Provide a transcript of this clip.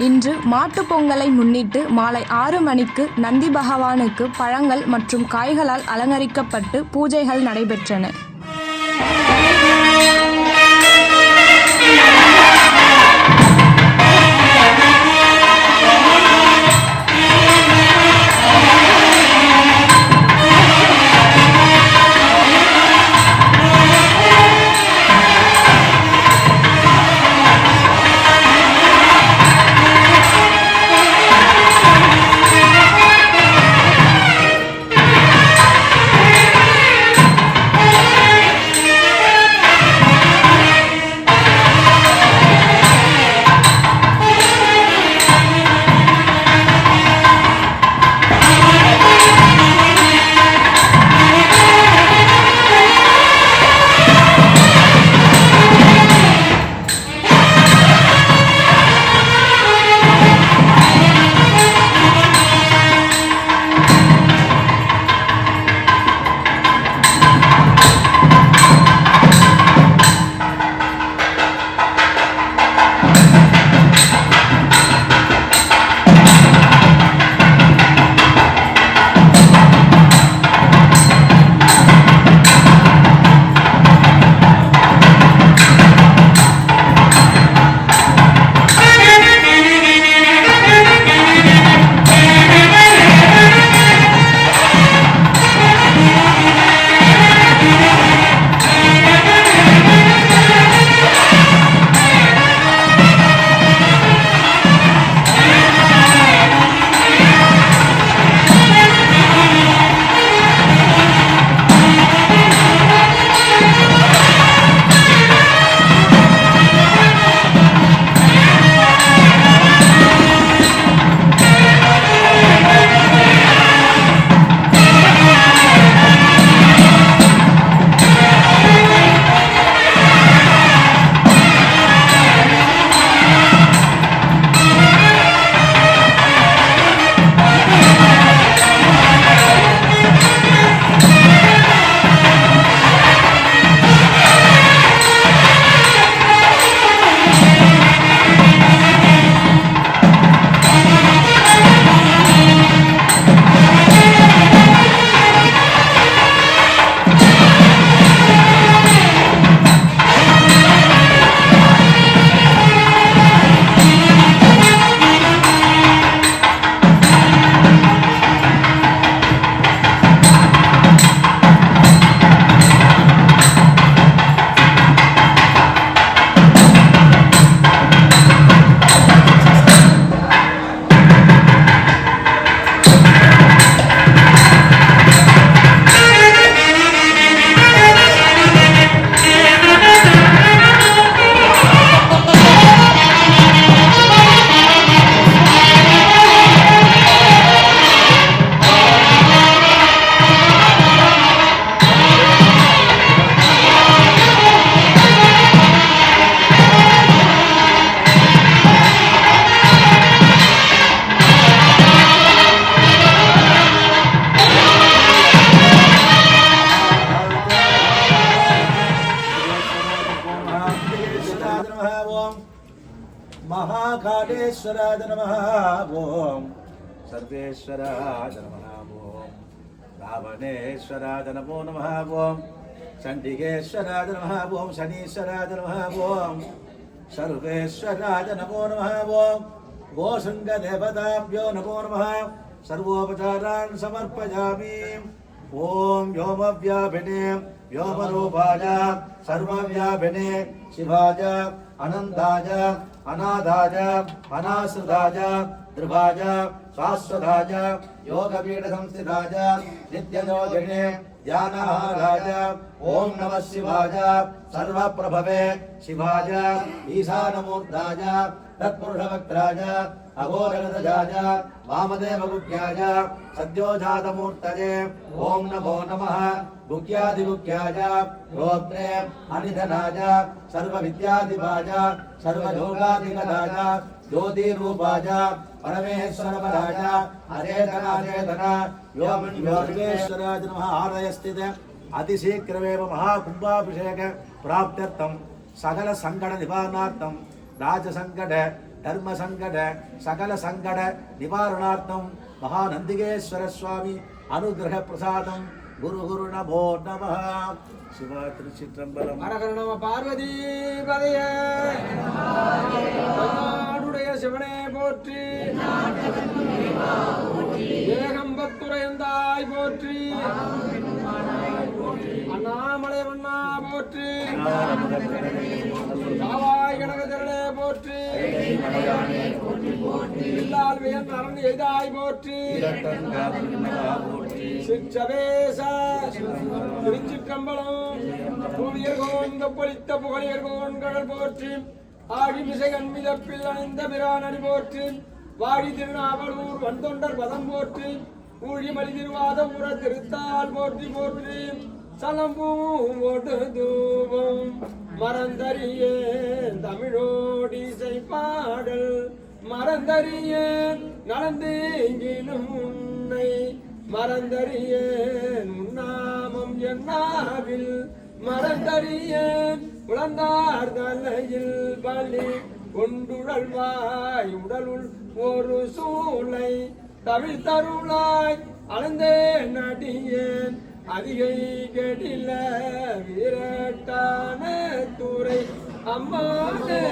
இன்று மாட்டுப் பொங்கலை முன்னிட்டு மாலை ஆறு மணிக்கு நந்தி பகவானுக்கு பழங்கள் மற்றும் காய்களால் அலங்கரிக்கப்பட்டு பூஜைகள் நடைபெற்றன. మహాకాళేశ్వరాయ నమ ఓం. సర్వేశ్వరాయ నమ ఓం. రావణేశ్వరాయ నమో నమ ఓం. చండికేశ్వరాయ నమ ఓం. శనీశ్వరాయ నమ ఓం. సర్వేశ్వరాయ నమో నమ ఓం. గోసంగ దేవతాభ్యో నమో నమ. సర్వోపచారాన్ సమర్పయామి. ॐ व्योमव्यापिने व्योमरूपाय सर्वव्यापिने शिवाय अनन्ताय अनादाय अनाश्रिताय ध्रुवाय शाश्वताय योगपीठसंस्थिताय नित्ययोगिने ध्यानहाराय ॐ नमः शिवाय सर्वप्रभवे शिवाय ईशानमूर्धाय तत्पुरुषवक्त्राय अघोरगदजाय, वामदेवगुह्याय ॐ नमो नमः। गुह्यादिगुह्याय, गोत्रे अनिधनाय सर्वविद्याधिपाय सर्वयोगाधिगताय ज्योतिरूपाय परमेश्वरपराय अचेतनाचेतन योगेश्वराय नमः। आलयस्थित अतिशीघ्रमेव महाकुम्भाभिषेक प्राप्त्यर्थं सकल सङ्कट निवारणार्थं राजसङ्कट தர்ம சங்கட சகல சங்கட நிவாரணார்த்தம் மகாநந்திகேஸ்வர சுவாமி அனுகிரக பிரசாதம் குரு குரு நமோ நம சிவா திருச்சிற்றம்பலம். அரகர நம பார்வதி பதைய. சிவனே போற்றி. ஏகம்பத்துரையந்தாய் போற்றி. அண்ணாமலை வண்ணா போற்று. காவாய் கனகஜரனே போற்றி. இல்லால் வியன் அரண் எய்தாய் போற்றி. சிற்றவேச திருச்சிற்றம்பலம் புவியர்கோன் பொலித்த புகழியர் கடல் போற்று. ஆடி மிசை கண்மிதப்பில் அணிந்த பிரானடி போற்று. வாடி திருநாவலூர் வந்தொண்டர் பதம் போற்று. ஊழி மலி திருவாத உர திருத்தால் போற்றி போற்றி சலம்பும் ஓட்டு தூபம் மறந்தறியேன் தமிழோடிசை பாடல் மறந்தறிய நடந்தேங்கிலும் உன்னை மறந்தறிய உன்னாமம் என்னாவில் மறந்தறிய உழந்தார் தலையில் பலி கொண்டுழல்வாய் உடலுள் ஒரு சூளை. தவிழ்த்தருளாய் அளந்தே நடியேன் அதிகை கெடில விரட்டான துறை அம்மானே